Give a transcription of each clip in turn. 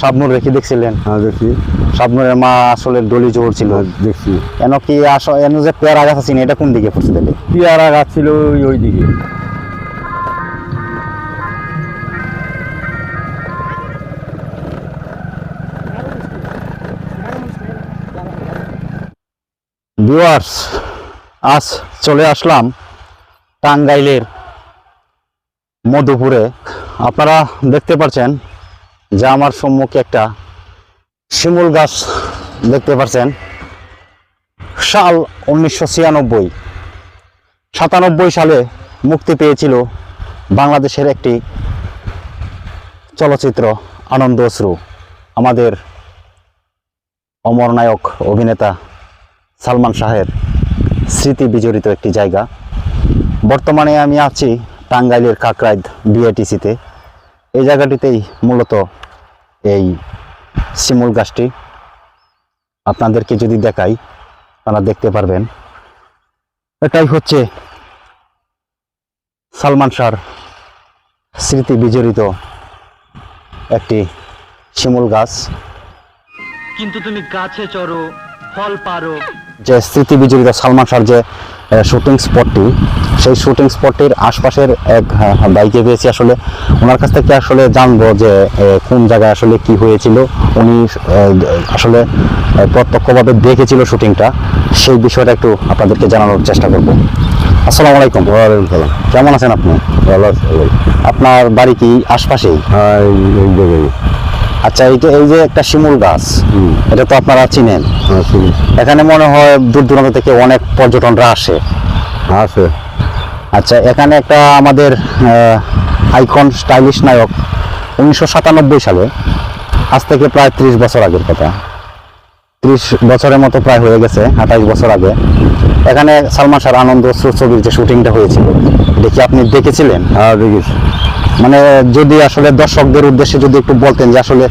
শাবনুর রেখে দেখছিলেন? হ্যাঁ শাবনুরের মা আসলে ডলি জোর ছিল। হ্যাঁ, দেখছি। কেন কি আস এন যে পেয়ারা গাছ আছে এটা কোন দিকে পড়ছে তাহলে? পেয়ারা গাছ ছিল ওই ওই দিকে। ভিউয়ার্স আজ চলে আসলাম টাঙ্গাইলের মধুপুরে। আপনারা দেখতে পাচ্ছেন যে আমার সম্মুখে একটা শিমুল গাছ দেখতে পাচ্ছেন। সাল উনিশশো ছিয়ানব্বই, সাতানব্বই সালে মুক্তি পেয়েছিল বাংলাদেশের একটি চলচ্চিত্র, আনন্দ অশ্রু। আমাদের অমর নায়ক, অভিনেতা সালমান শাহের স্মৃতি বিজড়িত একটি জায়গা। বর্তমানে আমি আছি টাঙ্গাইলের কাকরাইদ বিআইটিসিতে এই জায়গাটিতেই মূলত এই শিমুল গাছটি। আপনাদেরকে যদি দেখাই আপনারা দেখতে পারবেন। এটাই হচ্ছে সালমান শাহর স্মৃতি বিজড়িত একটি শিমুল গাছ। কিন্তু তুমি গাছে চড়ো ফল পারো। যে স্মৃতি বিজড়িত সালমান শাহর যে শুটিং স্পটটি সেই শুটিং স্পটটির আশপাশের এক বাইকে পেয়েছি আসলে। ওনার কাছ থেকে আসলে জানব যে কোন জায়গায় আসলে কি হয়েছিল। উনি আসলে প্রত্যক্ষভাবে দেখেছিল শুটিংটা সেই বিষয়টা একটু আপনাদেরকে জানানোর চেষ্টা করব। আসসালামু আলাইকুম। ওয়ালাইকুম সালাম। কেমন আছেন আপনি? ভালো আছে। আপনার বাড়ি কি আশপাশেই? আচ্ছা এই যে এই যে একটা শিমুল গাছ। এটা তো আপনারা চিনেন। হ্যাঁ এখানে মনে হয় দূর দূরান্ত থেকে অনেক পর্যটনরা আসে। আছে আচ্ছা এখানে একটা আমাদের আইকন স্টাইলিশ নায়ক উনিশশো সাতানব্বই সালে আজ থেকে প্রায় ত্রিশ বছর আগের কথা। ত্রিশ বছরের মতো প্রায় হয়ে গেছে আঠাইশ বছর আগে। এখানে সালমান শাহর আনন্দ ছবির যে শুটিংটা হয়েছিল দেখি আপনি দেখেছিলেন? হ্যাঁ দেখিস মানে যদি আসলে দর্শকদের উদ্দেশ্যে যদি একটু বলতেন যে আসলে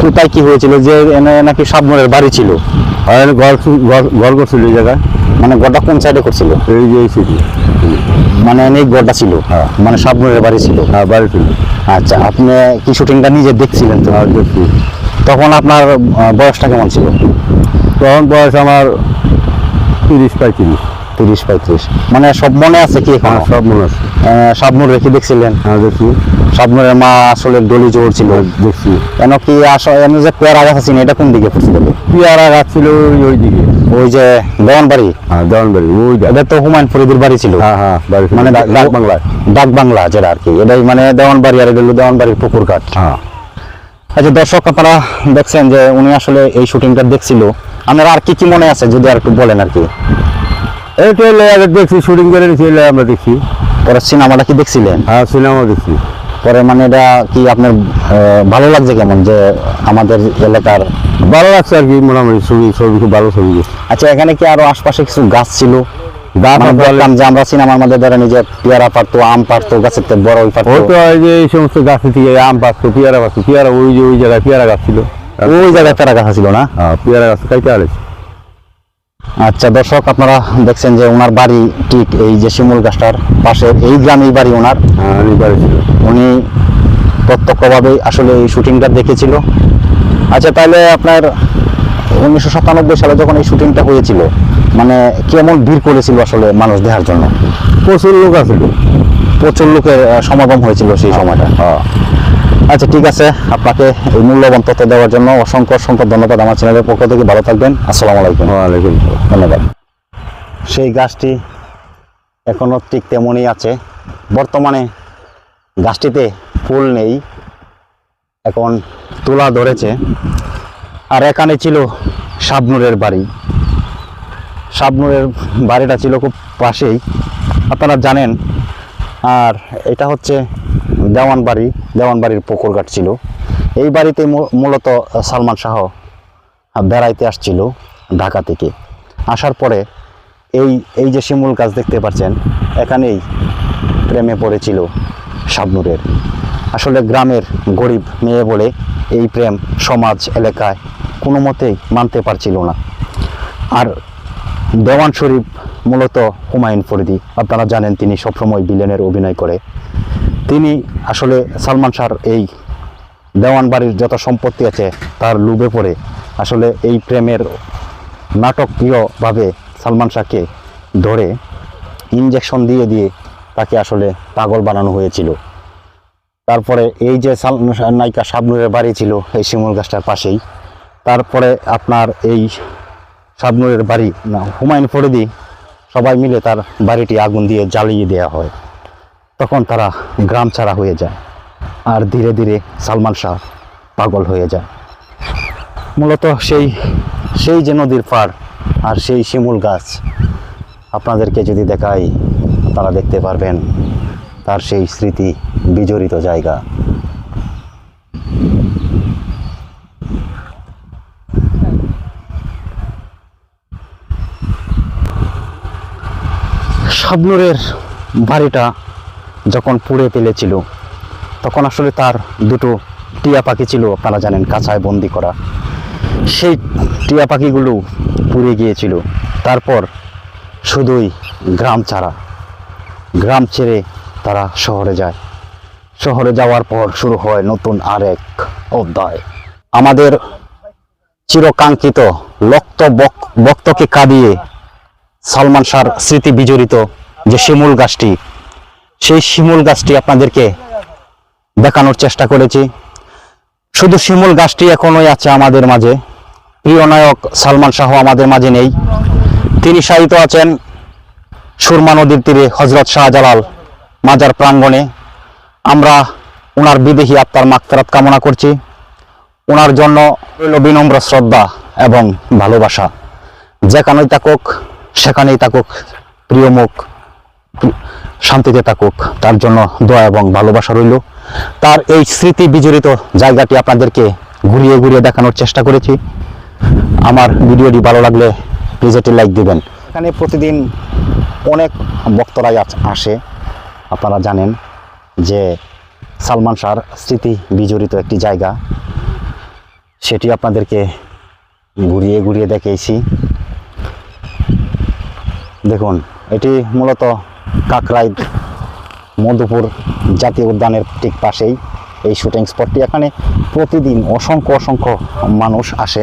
কোথায় কি হয়েছিল যে নাকি সাবমনের বাড়ি ছিল? ঘর ছিল- ঘর- ঘর করছিল এই জায়গায়। মানে গড়টা কোন সাইডে করছিল? এই যে সিটি মানে অনেক গড়টা ছিল? হ্যাঁ। মানে সাবমনের বাড়ি ছিল? হ্যাঁ বাড়ি ছিল। আচ্ছা আপনি কি শুটিংটা নিজে দেখছিলেন তো? হ্যাঁ দেখছি। তখন আপনার বয়সটা কেমন ছিল? তখন বয়স আমার তিরিশ পঁয়ত্রিশ। তিরিশ পঁয়ত্রিশ। মানে সব মনে আছে কি এখন? হ্যাঁ সব মনে আছে। সাবনুর রেখে দেখছিলেন? হ্যাঁ দেখছি সাবনুরের মা আসলে ডলি জোর ছিল। দেখছি কেন কি আসলে এমনি যে পেয়ারা গাছ আছে এটা কোন দিকে পড়ছিল? পেয়ারা গাছ ছিল ওই দিকে। ওই যে দেওয়ান বাড়ি হ্যাঁ দেওয়ানবাড়ি ওই এটা তো হুমায়ুন ফরিদের বাড়ি ছিল। হ্যাঁ হ্যাঁ মানে ডাক বাংলায় ডাক বাংলা যেটা আর কি। এটাই মানে দেওয়ান বাড়ি আর এটা হলো দেওয়ান বাড়ির পুকুর ঘাট হ্যাঁ। আচ্ছা দর্শক আপনারা দেখছেন যে উনি আসলে এই শুটিংটা দেখছিল। আপনার আর কি কি মনে আছে যদি আর একটু বলেন আর কি? আগে দেখছি শুটিং করে এলে আমরা পরে সিনেমাটা কি দেখছিলেন? হ্যাঁ সিনেমা দেখছি পরে মানে এটা কি আপনার ভালো লাগছে কেমন যে আমাদের এলাকার? ভালো লাগছে আর কি মোটামুটি ছবি ছবি খুব ভালো ছবি। আচ্ছা এখানে কি আরও আশপাশে কিছু গাছ ছিল? গাছ মানে দেখলাম যে আমরা সিনেমার মধ্যে ধরেন যে পেয়ারা পারতো আম পারতো গাছের থেকে বড় ওই তো যে এই সমস্ত গাছে থেকে আম পেয়ারা পেয়ারা ওই যে ওই জায়গায় পেয়ারা গাছ ছিল। ওই জায়গায় পেয়ারা গাছ ছিল না? হ্যাঁ পেয়ারা গাছ খাইতে আলেছে আচ্ছা দর্শক আপনারা দেখছেন যে ওনার বাড়ি ঠিক এই যে শিমুল গাছটার পাশে এই গ্রামেই বাড়ি ওনার। হ্যাঁ উনি প্রত্যক্ষভাবে আসলে এই শুটিংটা দেখেছিল। আচ্ছা তাহলে আপনার উনিশশো সাতানব্বই সালে যখন এই শুটিংটা হয়েছিল মানে কেমন ভিড় করেছিল আসলে মানুষ দেখার জন্য? প্রচুর লোক আছিল। প্রচুর লোকের সমাগম হয়েছিল সেই সময়টা। হ্যাঁ। আচ্ছা ঠিক আছে। আপনাকে এই মূল্যবান তথ্য দেওয়ার জন্য অসংখ্য অসংখ্য ধন্যবাদ আমার চ্যানেলের পক্ষ থেকে। ভালো থাকবেন। আসসালামু আলাইকুম। ওয়ালাইকুম ধন্যবাদ। সেই গাছটি এখনও ঠিক তেমনই আছে। বর্তমানে গাছটিতে ফুল নেই। এখন তুলা ধরেছে। আর এখানে ছিল শাবনুরের বাড়ি। শাবনুরের বাড়িটা ছিল খুব পাশেই। আপনারা জানেন। আর এটা হচ্ছে দেওয়ানবাড়ি, দেওয়ানবাড়ির পুকুরঘাট ছিল। এই বাড়িতে মূলত সালমান শাহ বেড়াইতে আসছিল ঢাকা থেকে। আসার পরে এই এই যে শিমুল গাছ দেখতে পাচ্ছেন, এখানেই প্রেমে পড়েছিল শাবনুরের। আসলে গ্রামের গরিব মেয়ে বলে এই প্রেম সমাজ, এলাকায় কোনো মতেই মানতে পারছিল না। আর দেওয়ান শরীফ মূলত হুমায়ুন ফরিদি, আপনারা জানেন তিনি সবসময় বিলেনের অভিনয় করে। তিনি আসলে সালমান শাহর এই দেওয়ান বাড়ির যত সম্পত্তি আছে তার লুবে পড়ে। আসলে এই প্রেমের নাটকীয়ভাবে সালমান শাহকে ধরে ইঞ্জেকশন দিয়ে দিয়ে তাকে আসলে পাগল বানানো হয়েছিল। তারপরে এই যে নায়িকা শাবনুরের বাড়ি ছিল এই শিমুল গাছটার পাশেই। তারপরে আপনার এই শাবনুরের বাড়ি না, হুমায়ুন ফরিদি সবাই মিলে তার বাড়িটি আগুন দিয়ে জ্বালিয়ে দেওয়া হয়। তখন তারা গ্রাম ছাড়া হয়ে যায় আর ধীরে ধীরে সালমান শাহ পাগল হয়ে যায়। মূলত সেই সেই যে নদীর পাড় আর সেই শিমুল গাছ আপনাদেরকে যদি দেখাই, তারা দেখতে পারবেন তার সেই স্মৃতি বিজড়িত জায়গা। শাবনুরের বাড়িটা যখন পুড়ে ফেলেছিল, তখন আসলে তার দুটো টিয়া পাখি ছিল, আপনারা জানেন কাঁচায় বন্দি করা। সেই টিয়া পাখিগুলো পুড়ে গিয়েছিল। তারপর শুধুই গ্রাম ছাড়া, গ্রাম ছেড়ে তারা শহরে যায়। শহরে যাওয়ার পর শুরু হয় নতুন আরেক অধ্যায়। আমাদের চিরকাঙ্ক্ষিত লক্ত বক- বক্তকে কাঁদিয়ে সালমান শাহর স্মৃতি বিজড়িত যে শিমুল গাছটি সেই শিমুল গাছটি আপনাদেরকে দেখানোর চেষ্টা করেছি। শুধু শিমুল গাছটি এখনোই আছে আমাদের মাঝে। প্রিয় নায়ক সালমান শাহ আমাদের মাঝে নেই। তিনি সাহিত্য আছেন সুরমা নদীর তীরে হজরত শাহজালাল মাজার প্রাঙ্গণে। আমরা ওনার বিদেহী আত্মার মাকতারাত কামনা করছি। ওনার জন্য রইল বিনম্র শ্রদ্ধা এবং ভালোবাসা। যেখানেই থাকুক, সেখানেই থাকুক প্রিয় মুখ। শান্তিতে থাকুক। তার জন্য দয়া এবং ভালোবাসা রইল। তার এই স্মৃতি বিজড়িত জায়গাটি আপনাদেরকে ঘুরিয়ে ঘুরিয়ে দেখানোর চেষ্টা করেছি। আমার ভিডিওটি ভালো লাগলে প্লিজ একটি লাইক দিবেন। এখানে প্রতিদিন অনেক বক্তরাই আস- আপনারা জানেন যে সালমান শাহর স্মৃতি বিজড়িত একটি জায়গা। সেটি আপনাদেরকে ঘুরিয়ে ঘুরিয়ে দেখিয়েছি দেখুন, এটি মূলত কাকরাই মধুপুর জাতীয় উদ্যানের ঠিক পাশেই এই শুটিং স্পটটি এখানে প্রতিদিন অসংখ্য অসংখ্য মানুষ আসে।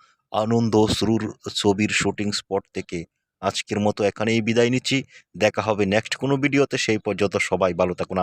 আনন্দ শ্রুর ছবির শুটিং স্পট থেকে আজকের মতো এখানেই বিদায় নিচ্ছি। দেখা হবে নেক্সট কোনো ভিডিওতে সেই পর্যন্ত সবাই ভালো থাকুন।